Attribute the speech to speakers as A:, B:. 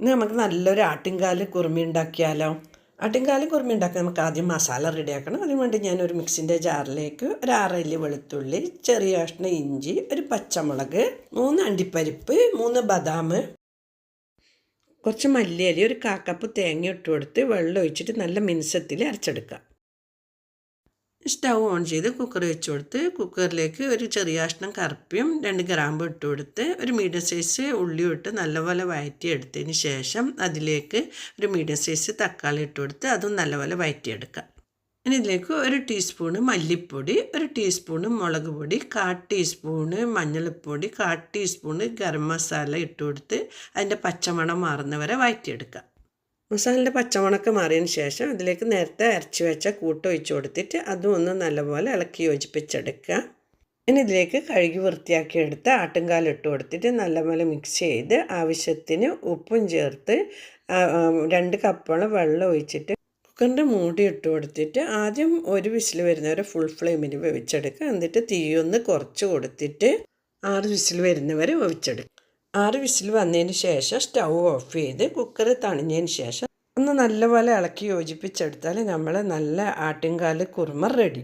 A: ഇന്ന് നമുക്ക് നല്ലൊരു ആട്ടിൻകാൽ കുറുമി ഉണ്ടാക്കിയാലോ? ആട്ടിൻകാലും കുറുമി ഉണ്ടാക്കാൻ നമുക്ക് ആദ്യം മസാല റെഡിയാക്കണം അതിനുവേണ്ടി ഞാനൊരു മിക്സിന്റെ ജാറിലേക്ക് ഒരു ആറല്ലി വെളുത്തുള്ളി ചെറിയ കഷ്ണ ഇഞ്ചി ഒരു പച്ചമുളക് മൂന്ന് അണ്ടിപ്പരിപ്പ് മൂന്ന് ബദാം കുറച്ച് മല്ലിയരി ഒരു കാക്കപ്പ് തേങ്ങ ഇട്ട് കൊടുത്ത് വെള്ളം ഒഴിച്ചിട്ട് നല്ല മിനുസത്തിൽ അരച്ചെടുക്കുക. സ്റ്റൗ ഓൺ ചെയ്ത് കുക്കർ വെച്ച് കൊടുത്ത് കുക്കറിലേക്ക് ഒരു ചെറിയ കഷ്ണം കറുപ്പിയും രണ്ട് ഗ്രാമ്പ് ഇട്ട് കൊടുത്ത് ഒരു മീഡിയം സൈസ് ഉള്ളി ഇട്ട് നല്ലപോലെ വഴറ്റി എടുത്തതിന് ശേഷം അതിലേക്ക് ഒരു മീഡിയം സൈസ് തക്കാളി ഇട്ട് കൊടുത്ത് അതും നല്ലപോലെ വഴറ്റിയെടുക്കുക ഇനി ഇതിലേക്ക് ഒരു ടീസ്പൂണ് മല്ലിപ്പൊടി ഒരു ടീസ്പൂണ് മുളക് പൊടി കാ ടീസ്പൂണ് മഞ്ഞൾപ്പൊടി കാ ടീസ്പൂണ് ഗരം മസാല ഇട്ട് കൊടുത്ത് അതിന്റെ പച്ചമണം മാറുന്നവരെ വഴറ്റിയെടുക്കുക മസാലയുടെ പച്ചമുണക്ക് മാറിയതിന് ശേഷം അതിലേക്ക് നേരത്തെ അരച്ച് വെച്ച കൂട്ട് ഒഴിച്ച് കൊടുത്തിട്ട് അതും ഒന്ന് നല്ലപോലെ ഇളക്കി യോജിപ്പിച്ചെടുക്കുക. ഇനി ഇതിലേക്ക് കഴുകി വൃത്തിയാക്കി എടുത്ത് ആട്ടുംകാൽ ഇട്ട് കൊടുത്തിട്ട് നല്ലപോലെ മിക്സ് ചെയ്ത് ആവശ്യത്തിന് ഉപ്പും ചേർത്ത് രണ്ട് കപ്പോളം വെള്ളം ഒഴിച്ചിട്ട് കുക്കറിന്റെ മൂടി ഇട്ട് കൊടുത്തിട്ട് ആദ്യം ഒരു വിസിൽ വരുന്നവരെ ഫുൾ ഫ്ലെയിമിൽ വേവിച്ചെടുക്കുക. എന്നിട്ട് തീയൊന്ന് കുറച്ച് കൊടുത്തിട്ട് ആറ് വിസിൽ വരുന്നവരെ വേവിച്ചെടുക്കുക. ആറ് വിസിൽ വന്നതിന് ശേഷം സ്റ്റൗ ഓഫ് ചെയ്ത് കുക്കർ തണിഞ്ഞതിന് ശേഷം ഒന്ന് നല്ലപോലെ ഇളക്കി യോജിപ്പിച്ചെടുത്താൽ നമ്മൾ നല്ല ആട്ടിൻകാൽ കുറുമ റെഡി